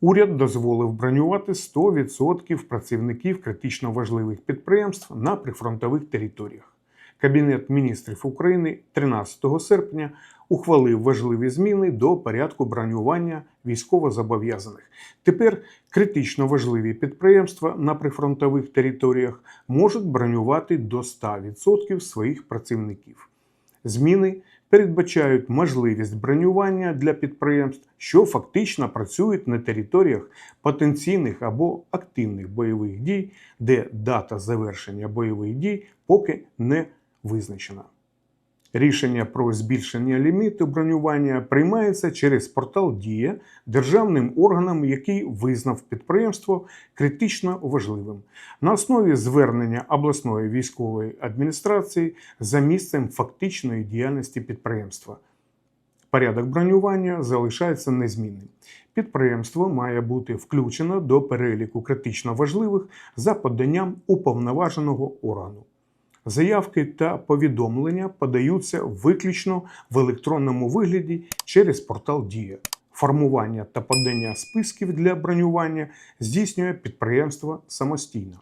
Уряд дозволив бронювати 100% працівників критично важливих підприємств на прифронтових територіях. Кабінет міністрів України 13 серпня ухвалив важливі зміни до порядку бронювання військовозобов'язаних. Тепер критично важливі підприємства на прифронтових територіях можуть бронювати до 100% своїх працівників. Зміни передбачають можливість бронювання для підприємств, що фактично працюють на територіях потенційних або активних бойових дій, де дата завершення бойових дій поки не визначена. Рішення про збільшення ліміту бронювання приймається через портал Дія державним органом, який визнав підприємство критично важливим на основі звернення обласної військової адміністрації за місцем фактичної діяльності підприємства. Порядок бронювання залишається незмінним. Підприємство має бути включено до переліку критично важливих за поданням уповноваженого органу. Заявки та повідомлення подаються виключно в електронному вигляді через портал Дія. Формування та подання списків для бронювання здійснює підприємство самостійно.